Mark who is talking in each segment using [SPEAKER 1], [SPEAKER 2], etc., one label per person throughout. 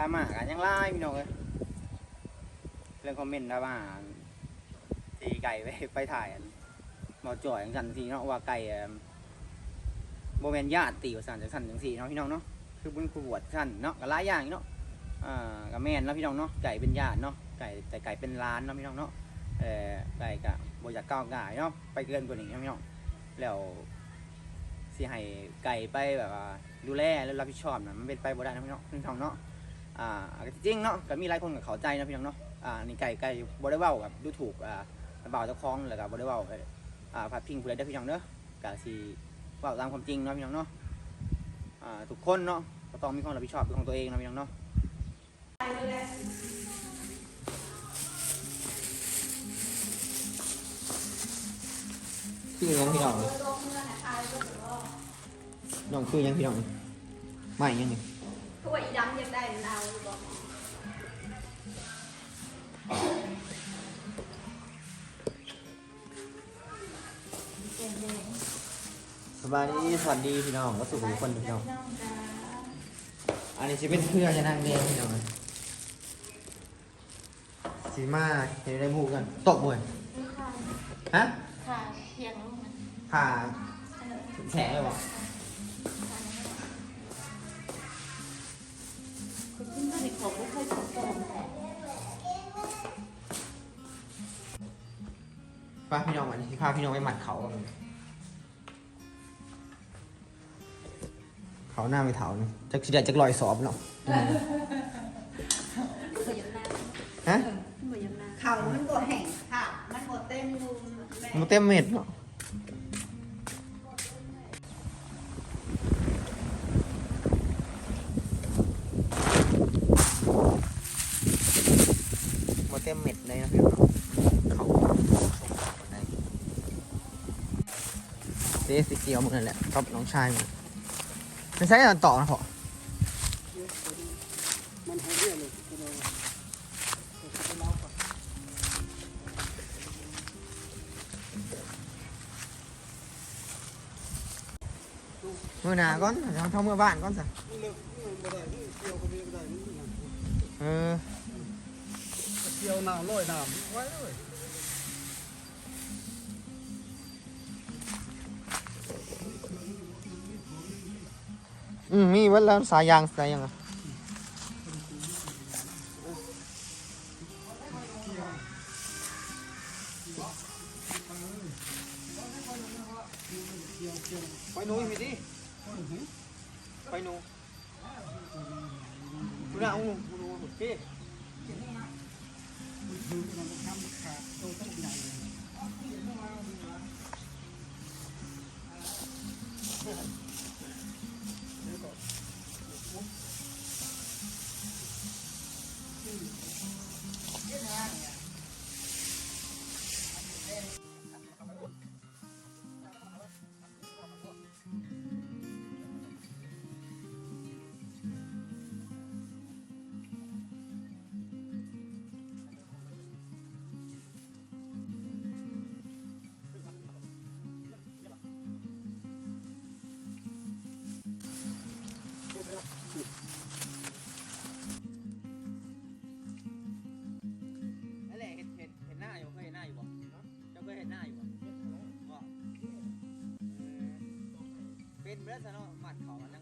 [SPEAKER 1] ดราม่ากันยังไล่พี่น้องเลยเรื่องคอมเมนต์ดราม่าตีไก่ไปไปถ่ายมอจ่อยจังสันทีเนาะว่าไก่เอิ่มโบแมนญาติตีว่าสันจังสันจังสีเนาะพี่น้องเนาะคือบุญกูบวชสันเนาะก็หลายอย่างเนาะอ่ากับแม่นเนาะพี่น้องเนาะไก่เป็นญาติเนาะไก่แต่ไก่เป็นล้านเนาะพี่น้องเนาะเออไก่กะบอยากก้าวไก่เนาะไปเกินกว่านี้เนาะพี่น้องแล้วสิให้ไก่ไปแบบว่าดูแลแล้วรับผิดชอบนะมันเป็นไปบ่ได้นะพี่น้องพี่น้องเนาะ อ่าจริงเนาะก็มีหลายคนกับเขาใจนะพี่น้องเนาะอ่านี่ไก่ไก่บ่ได้เว้ากับดูถูกอ่าบ่าวเจ้าของแล้วก็บ่ได้เว้าอ่าพาดพิงผู้ใดเด้อพี่น้องเด้อก็สิเว้าตามความจริงเนาะพี่น้องเนาะอ่าทุกคนเนาะก็ต้องมีความรับผิดชอบเป็นของตัวเองนะพี่น้องเนาะคือยังพี่น้องน้องคือยังพี่น้องไม่ยังนี่
[SPEAKER 2] บา
[SPEAKER 1] ยดีสวัสดีพี่น้องก็สุขทุกคนพี่น้องอันนี้จะเป็นเพื่อจะนั่งเรียนพี่น้องสีมาเห็นได้หมูกันตกบ่อยฮะ
[SPEAKER 2] ค่ะเพียงลูกมัน
[SPEAKER 1] ผ่าแฉะเลยบอก
[SPEAKER 2] คุณขึ้นมาในของไม่ค่อยถูกต้องแต่
[SPEAKER 1] ป้าพี่น้องวันนี้พาพี่น้องไปหมัดเขากัน เขาหน้าไม่เถานี่จักสิได้จักลอยสอบเนาะ
[SPEAKER 2] เหมือนนา
[SPEAKER 1] ฮะ
[SPEAKER 2] เหมือนนา
[SPEAKER 3] เขามันบ่แห้งค่ะ มันบ่เต็มรูมแม่
[SPEAKER 1] มันเต็มเม็ดเนาะมันเต็มเม็ดเลยนะพี่น้องเขาเดสิเกียวมึงนั่นแหละกับน้องชายมึง ไม่ใช่ตอนต่อนะพ่อ
[SPEAKER 3] มันให้เรื่องเลยก็เลยไปเล่าก่อน
[SPEAKER 1] มือหนาก่อนเดี๋ยวเท่าเมื่อบ้านก่อนสิ
[SPEAKER 3] มันเลิกมันบ่ได้นี่เกี่ยวก็มีบ่ได้นี่
[SPEAKER 1] เออ
[SPEAKER 3] เกี่ยวน้ำลอยน้ำไว้เลย
[SPEAKER 1] อืมมีไว้แล้วสายยางสายยางอะไปหนูอีกดิไปหนูดูนะอู้ดูดูดูพี่ เป็นเบรสเนาะหมัดเขามันนั่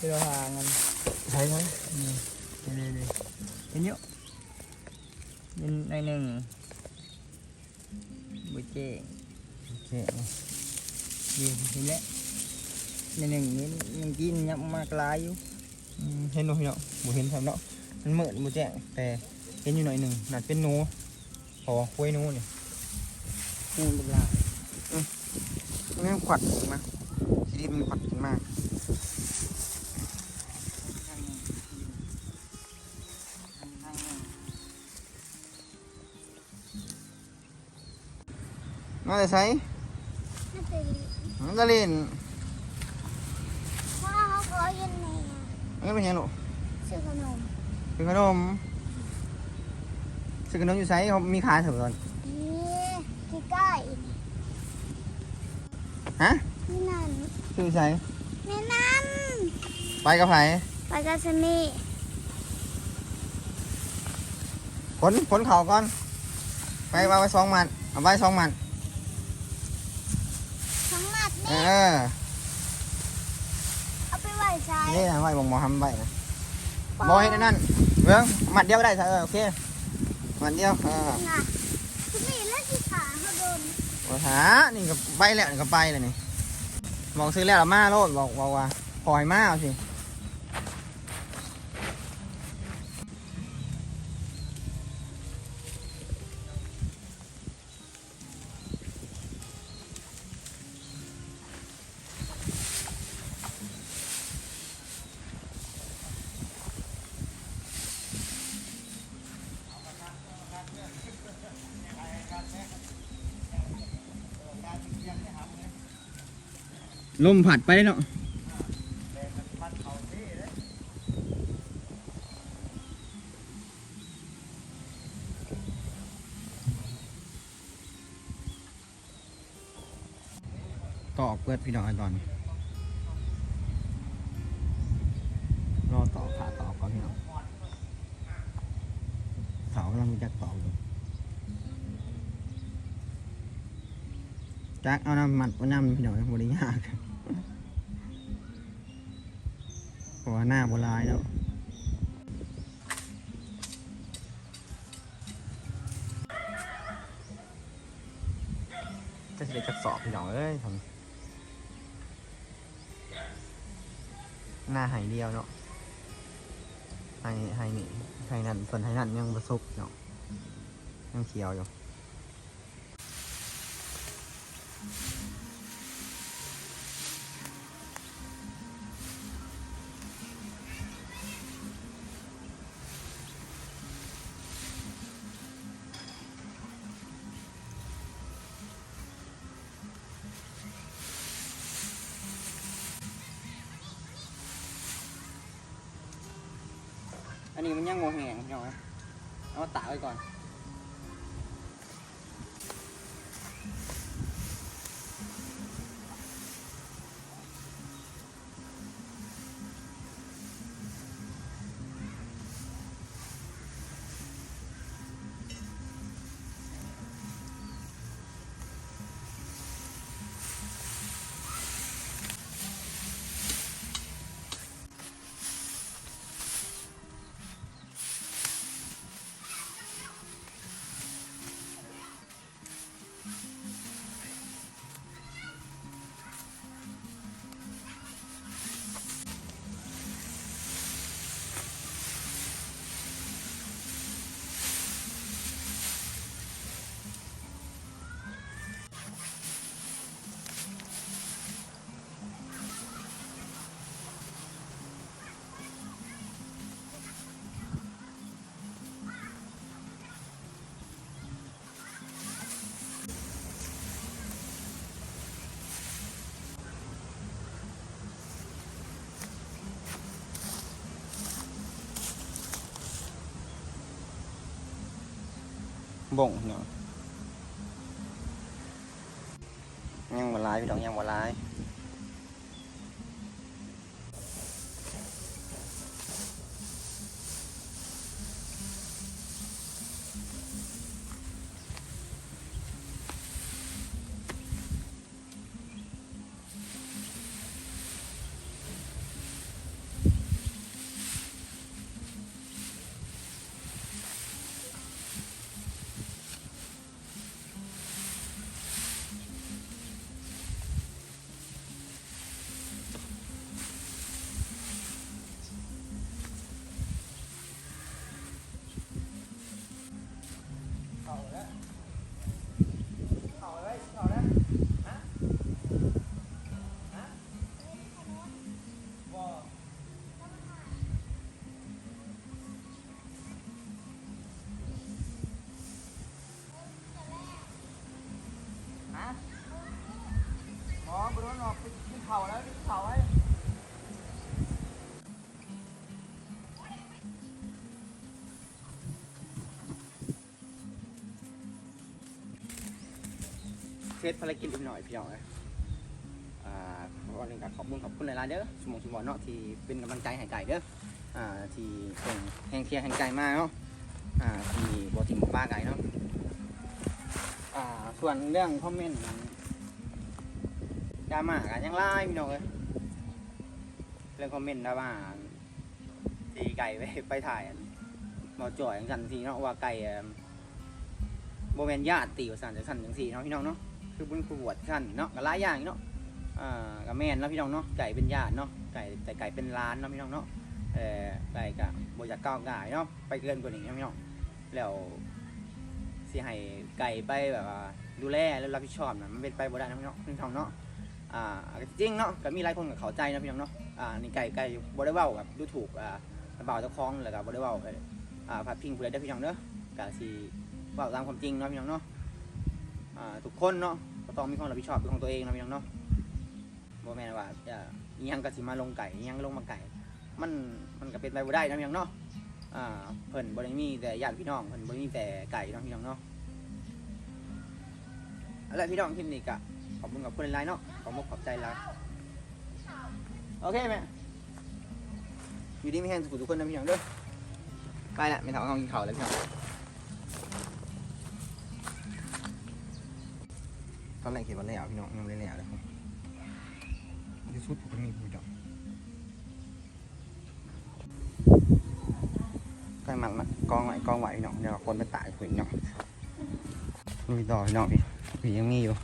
[SPEAKER 1] งจับเฮ้ยยัง
[SPEAKER 3] นี่ได้
[SPEAKER 1] ทางยังทางงูหนู
[SPEAKER 3] จักดิเดี๋ยวหาเงิน
[SPEAKER 1] ใช่ไหม
[SPEAKER 3] นี่นี่นี่เห็นเยอะยินในหนึ่งบุเจ
[SPEAKER 1] โอ ดบ่แจ้งแต่เห็นอยู่หน่อยหนึ่งน่าจะเป็นหนูเพอคุยหนูนี่
[SPEAKER 3] นี่เป็นลา
[SPEAKER 1] มันยังขวัดขึ้นมาสีดีมันขวัดขึ้นมามาแต่ไส
[SPEAKER 4] น่าจะดี
[SPEAKER 1] มันก็เล่น
[SPEAKER 4] พ่อเขาขอเย็นแม่
[SPEAKER 1] มันก็เป็นหยังลูก
[SPEAKER 4] ซื้อขนม
[SPEAKER 1] ซื้อขนมซื้อขนมอยู่ไสเขามีขายเถอะก่อน
[SPEAKER 4] นี่ที่ใกล้
[SPEAKER 1] ฮะ
[SPEAKER 4] นี่นั่น
[SPEAKER 1] ซื้ออยู่ไส
[SPEAKER 4] นี่นั่น
[SPEAKER 1] ไปกับไผ
[SPEAKER 4] ไปกับสนี
[SPEAKER 1] ขนขนเขาก่อน ไปเอาไว้สองมันเอาไว้สองมัน
[SPEAKER 4] ทั้งหมัด
[SPEAKER 1] เอ
[SPEAKER 4] นี่
[SPEAKER 1] อ
[SPEAKER 4] เอาไปไหว้ใช้
[SPEAKER 1] นี่ทำไว้บอกหมอทำไว้นะบอให้นั่นเรื่องมัดเดียวก็ได้เออโอเคมัดเดียวเออ
[SPEAKER 4] น่ะสนีแล้วที่ขาเขาโดน
[SPEAKER 1] โอ้หานี่ก็ไปแล้วนี่ก็ไปเลยนี่บอกซื้อแล้วละมาโลดบอกบอกว่าปล่อยมาเอาสิ ลมผัดไปเนาะตอกเปิดพี่น้องไอตอนรอต่อขาต่อก่อนพี่น้องเสากำลังจักตออยู่ จักเอาน้ำมัดเอาน้ำพี่น้องบริยากเพราะว่าหน้าโบราณแล้วจะสิได้จักสอบพี่น้องเอ้ยทำหน้าหายเดียวเนาะหายหายนี่หายนั่นส่วนหายนั่นยังประสบเนาะยังเขียวอยู่ อันนี้มันยังโงแหงพี่น้องนะเอามาตากไว้ก่อน บ่งเนาะยัง บรถอกปินเผาแล้วกินเผาให้เสร็ภารกิจอีกหน่อยพี่น้องนะอ่าวันหนึ่งกับขอบคุณขอบคุณหลายๆเด้อสมองสมองเนาะที่เป็นกำลังใจให้ไก่เด้อ อ่าที่ส่งแห่งเทียร์แห่งใจมากเนาะ อ่าที่บอทิมบ้าไก่เนาะ อ่าส่วนเรื่องคอมเมนต์ ดราม่ากันยังไล่พี่น้องเอ้ยเรื่องคอมเมนต์ดราม่าที่ไก่ไปไปถ่ายมอจ่อยอย่างสันทีเนาะว่าไก่โบแมนญาติตีว่าสันจังสันจังสีเนาะพี่น้องเนาะคือบุญคูบวชสันเนาะกับหลายอย่างเนาะอ่ากับแม่นเนาะพี่น้องเนาะไก่เป็นญาติเนาะไก่แต่ไก่เป็นล้านเนาะพี่น้องเนาะเออไก่กับโบอยากก้าวก่ายเนาะไปเกินกว่านี้เนาะพี่น้องแล้วสิให้ไก่ไปแบบว่าดูแลแล้วรับผิดชอบนะมันเป็นไปบ่ได้นะพี่น้องพี่น้องเนาะ อ่าจริงเนาะก็มีหลายคนกับเขาใจนะพี่น้องเนาะอ่านี่ไก่ไก่บ่ได้เว้ากับดูถูกอ่าบ่าเจ้าของแล้วก็บ่ได้เว้าเอ่ออ่าพัดพิงผู้ใดเด้พี่น้องเด้อกะสิเว่าตามความจริงเนาะพี่น้องเนาะอ่าทุกคนเนาะก็ต้องมีความรับผิดชอบเป็นของตัวเองนะพี่น้องเนาะบ่แม่นว่าอิหยังก็สิมาลงไก่ยังลงมาไก่ มันมันก็เป็นไปบ่ได้เนาะพี่น้องเนาะอ่าเพิ่นบ่ได้มีแต่ญาติพี่น้องเพิ่นบ่ได้มีแต่ไก่เนาะพี่น้องเนาะอาละพี่น้องคลิปนี้ก็ ขอบคุณกับคุณหลายเนาะขอบคุณขอบใจลาโอเคไหมอยู่ดีไม่แห้งสุขทุกคนนะพี่น้องเด้อไปละไม่ทำเอากินข้าวแล้วพี่น้องตอนแรกคิดว่าแล้วพี่น้องยังไม่ได้แล้วเลยที่สุดผมมีผู้จับก็มักมากองไหวกองไหวพี่น้องเดี๋ยวคนไปตายคุยเนาะลุยต่อพี่น้องพี่ยังมีอยู่